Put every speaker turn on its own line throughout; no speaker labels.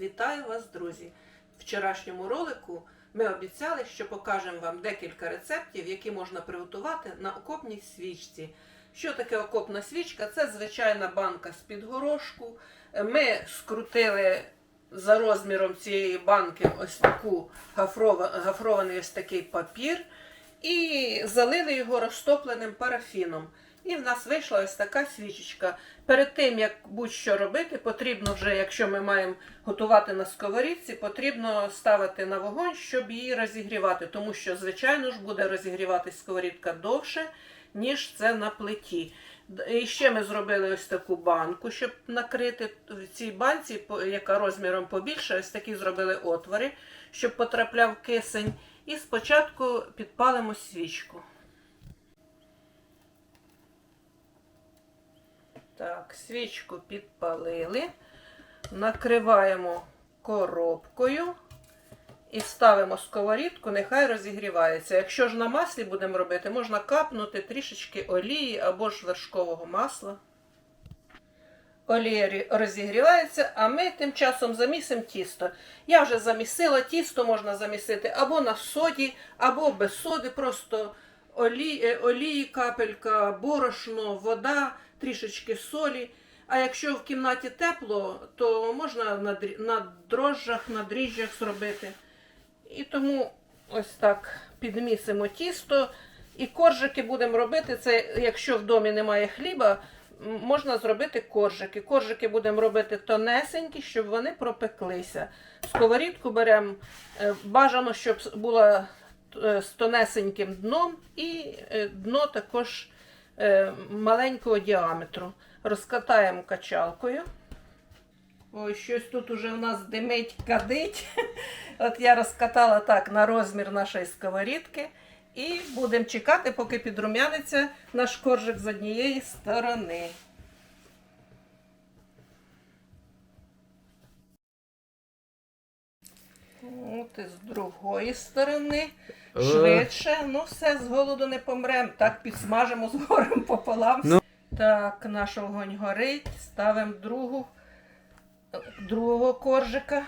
Вітаю вас, друзі! В вчорашньому ролику ми обіцяли, що покажемо вам декілька рецептів, які можна приготувати на окопній свічці. Що таке окопна свічка? Це звичайна банка з-під горошку. Ми скрутили за розміром цієї банки ось таку гафрований ось такий папір і залили його розтопленим парафіном. І в нас вийшла ось така свічечка. Перед тим, як будь-що робити, потрібно вже, якщо ми маємо готувати на сковорідці, потрібно ставити на вогонь, щоб її розігрівати, тому що, звичайно ж, буде розігріватись сковорідка довше, ніж це на плиті. І ще ми зробили ось таку банку, щоб накрити в цій банці, яка розміром побільше, ось такі зробили отвори, щоб потрапляв кисень. І спочатку підпалимо свічку. Так, свічку підпалили, накриваємо коробкою і ставимо сковорідку, нехай розігрівається. Якщо ж на маслі будемо робити, можна капнути трішечки олії або ж вершкового масла. Олія розігрівається, а ми тим часом замісимо тісто. Я вже замісила, тісто можна замісити або на соді, або без соди, просто олі, е, олії, капелька, борошно, вода, трішечки солі. А якщо в кімнаті тепло, то можна на, на дрожжах, на дріжджах зробити. І тому ось так підмісимо тісто. І коржики будемо робити. Це якщо в домі немає хліба, можна зробити коржики. Коржики будемо робити тонесенькі, щоб вони пропеклися. Сковорідку беремо е, бажано, щоб була з тонесеньким дном, і е, дно також е, маленького діаметру. Розкатаємо качалкою. Ой, щось тут уже в нас димить, кадить. От я розкатала так на розмір нашої сковорідки. І будемо чекати, поки підрум'яниться наш коржик з однієї сторони. От і з другої сторони.
Е.
Швидше. Ну, все, з голоду не помрем. Так підсмажимо з горем пополам.
Ну.
Так, наш вогонь горить. Ставимо другу, другого коржика.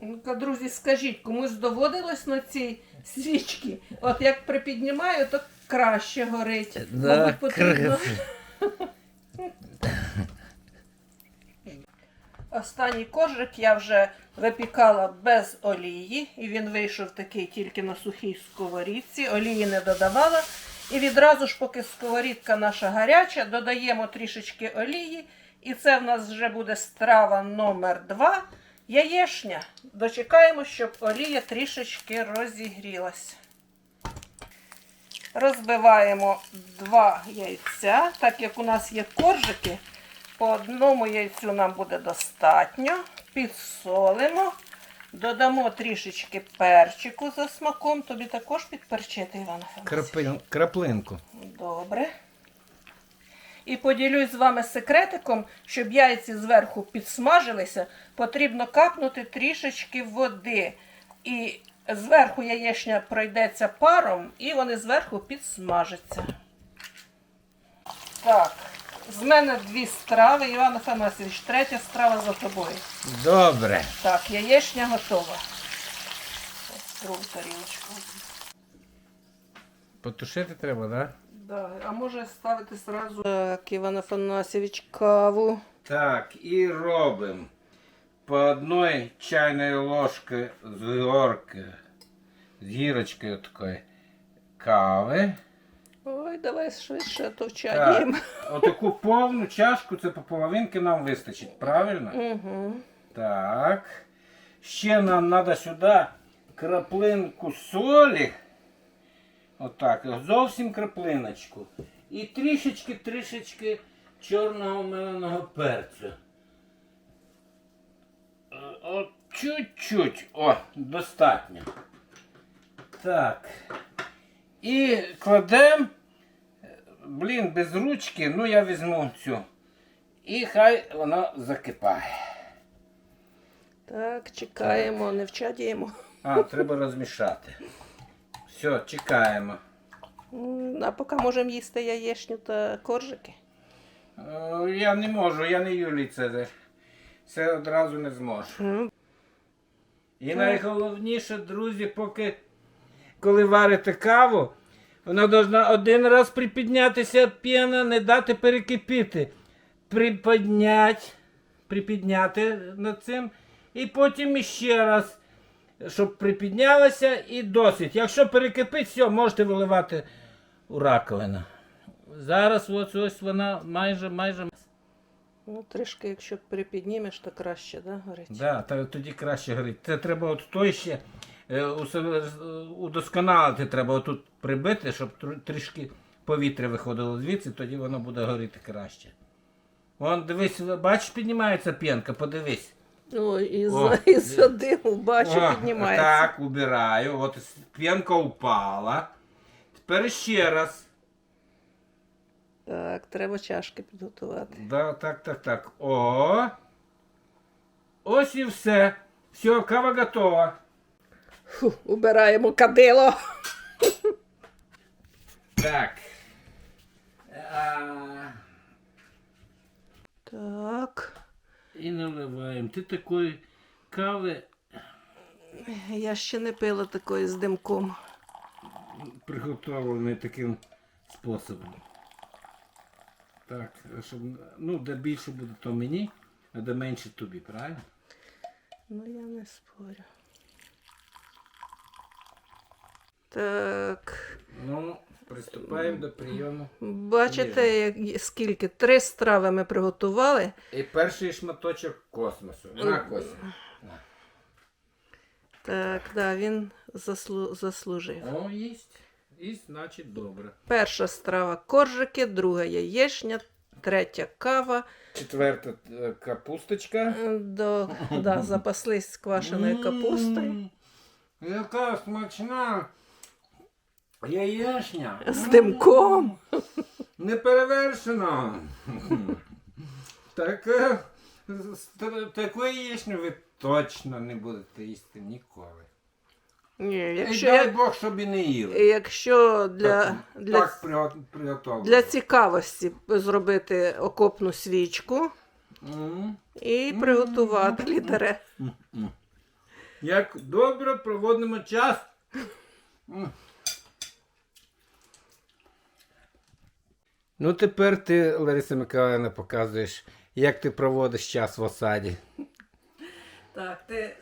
Ну-ка, друзі, скажіть, комусь доводилось на цій свічці? От як припіднімаю, то краще горить.
Да,
Мабуть, потрібно. Останній коржик я вже випікала без олії, і він вийшов такий тільки на сухій сковорідці. Олії не додавала. І відразу ж, поки сковорідка наша гаряча, додаємо трішечки олії. І це в нас вже буде страва номер 2 яєшня. Дочекаємо, щоб олія трішечки розігрілася. Розбиваємо два яйця, так як у нас є коржики. По одному яйцю нам буде достатньо. Підсолимо. Додамо трішечки перчику за смаком. Тобі також підперчити, Іван?
Крапин- краплинку.
Добре. І поділюсь з вами секретиком, щоб яйці зверху підсмажилися, потрібно капнути трішечки води. І зверху яєчня пройдеться паром, і вони зверху підсмажаться. Так, з мене дві страви, Іван Афанасьович, третя страва за тобою.
Добре.
Так, яєчня готова. Ось Другу тарілочку.
Потушити треба, так?
Да, а може ставити сразу. Так, Іван Афанасьович, каву.
Так, і робимо по одной чайної ложки з горки, з гірочкою такої кави.
Ой, давай швидше, то
Так, отаку повну чашку, це по половинки нам вистачить, правильно?
Угу.
Так. Ще нам треба сюди краплинку солі. Отак, зовсім краплиночку. І трішечки-трішечки чорного меленого перцю. Е, От чуть-чуть. О, достатньо. Так. І кладемо. Блін, без ручки, ну я візьму цю. І хай воно закипає.
Так, чекаємо, не вчадіємо.
А, треба розмішати. Все, чекаємо.
А поки можемо їсти яєчню та коржики.
Е, Я не можу, я не Юлій Цезар. це одразу не зможеш.
Ну,
І найголовніше, друзі, поки коли варите каву, вона повинна один раз припіднятися п'яна, не дати перекипіти. Приподнять, припідняти над цим, і потім іще раз, щоб припіднялася і досить. Якщо перекипить, все, можете виливати у раковину. Зараз ось ось вона майже майже.
Ну, трішки, якщо припіднімеш, то краще, да, горить?
Да, тоді краще горить. Це треба от той ще удосконалити, треба отут прибити, щоб трішки повітря виходило звідси, тоді воно буде горіти краще. Вон, дивись, бачиш, піднімається п'янка, подивись.
О, і за, і за диму бачу,
О,
піднімається.
Так, убираю. От п'янка упала. Тепер ще раз.
Так, треба чашки підготувати.
Да, так, так, так. О. Ось і все. Все, кава готова.
Фу, убираємо кадило.
Так. А,
Так.
і наливаємо. Ти такої кави
Я ще не пила такої з димком.
приготовленої таким способом. Так, щоб, ну, де більше буде, то мені, а де менше тобі, правильно?
Ну, я не спорю. Так.
Ну, приступаємо до прийому.
Бачите, як, скільки? Три страви ми приготували.
І перший шматочок космосу. На космос.
Так, да, він заслу... заслужив.
О, їсть. Їсть, значить добре.
Перша страва коржики, друга яєчня, третя кава.
Четверта е, капусточка.
До, да, запаслись квашеною капустою.
Яка смачна яєчня.
З димком.
Не перевершено. Таке, з- таку яєчню ви точно не будете їсти ніколи.
Ні,
І дай Бог, щоб і не їли.
якщо для,
так,
для,
так приго- приготовлено.
для цікавості зробити окопну свічку
М.
і приготувати лідере.
Як добре проводимо час. Ну, тепер ти, Лариса Миколаївна, показуєш, як ти проводиш час в осаді.
Так, ти е,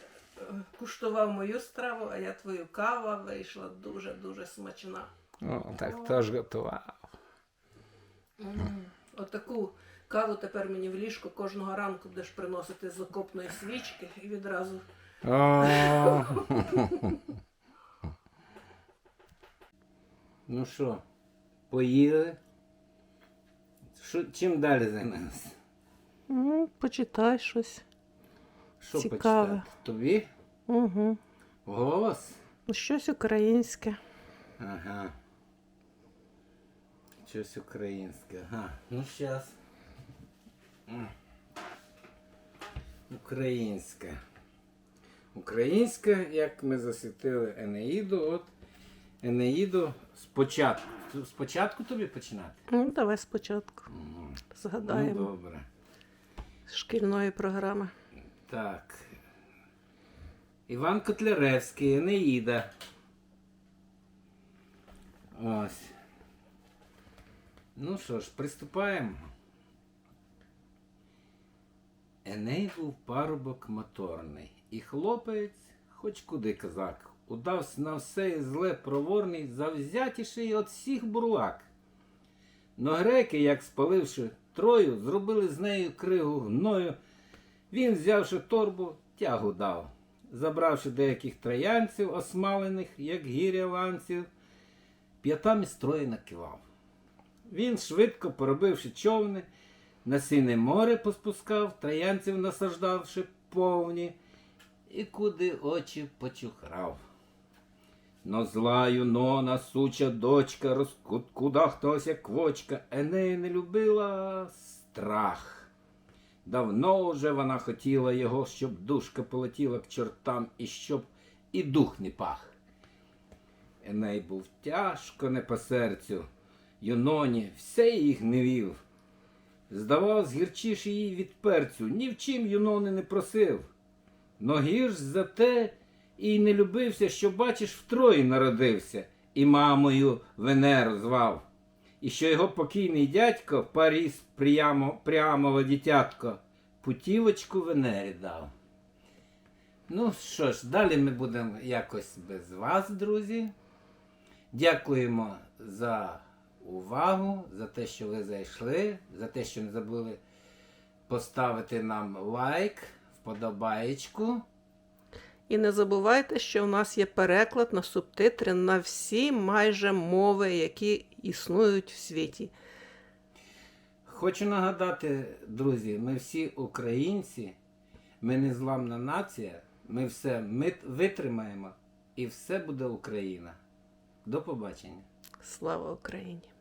куштував мою страву, а я твою кава вийшла дуже-дуже смачна.
О, так, теж готував.
Отаку каву тепер мені в ліжко кожного ранку будеш приносити з окопної свічки і відразу.
Ну що, поїли? Що, чим далі займемося?
Ну, почитай щось.
Що
Цікаве.
почитати? Тобі?
Угу.
Голос?
Щось українське.
Ага. Щось українське. Ага. Ну щас. М. Українське. Українське, як ми засвітили Енеїду, от Енеїду спочатку. Спочатку тобі починати?
Ну, давай спочатку.
Ну,
Згадаємо
добре.
з шкільної програми.
Так. Іван Котляревський, Енеїда. Ось. Ну що ж, приступаємо. Еней був парубок моторний, і хлопець, хоч куди козак, удався на все зле проворний, завзятіший от всіх бурлак. Но греки, як спаливши трою, зробили з нею кригу гною, він, взявши торбу, тягу дав, забравши деяких троянців, осмалених, як гіря ланців, п'ятами строї накивав. Він, швидко поробивши човни, на сине море поспускав, троянців насаждавши повні, і куди очі почухрав. Но зла юнона, суча дочка, розкудахталася квочка, Енея не любила страх. Давно вже вона хотіла його, щоб душка полетіла к чортам і щоб і дух не пах. Еней був тяжко не по серцю, юноні все їх гневів. Здавалось, гірчіш її від перцю, ні в чим юнони не просив. Но гірш за те і не любився, що, бачиш, втрої народився, і мамою Венеру звав. І що його покійний дядько Паріс прямо, прямого дитятко путівочку Венері дав. Ну що ж, далі ми будемо якось без вас, друзі. Дякуємо за увагу, за те, що ви зайшли, за те, що не забули поставити нам лайк, вподобаєчку.
І не забувайте, що у нас є переклад на субтитри на всі майже мови, які існують в світі.
Хочу нагадати, друзі, ми всі українці, ми незламна нація, ми все витримаємо і все буде Україна. До побачення.
Слава Україні!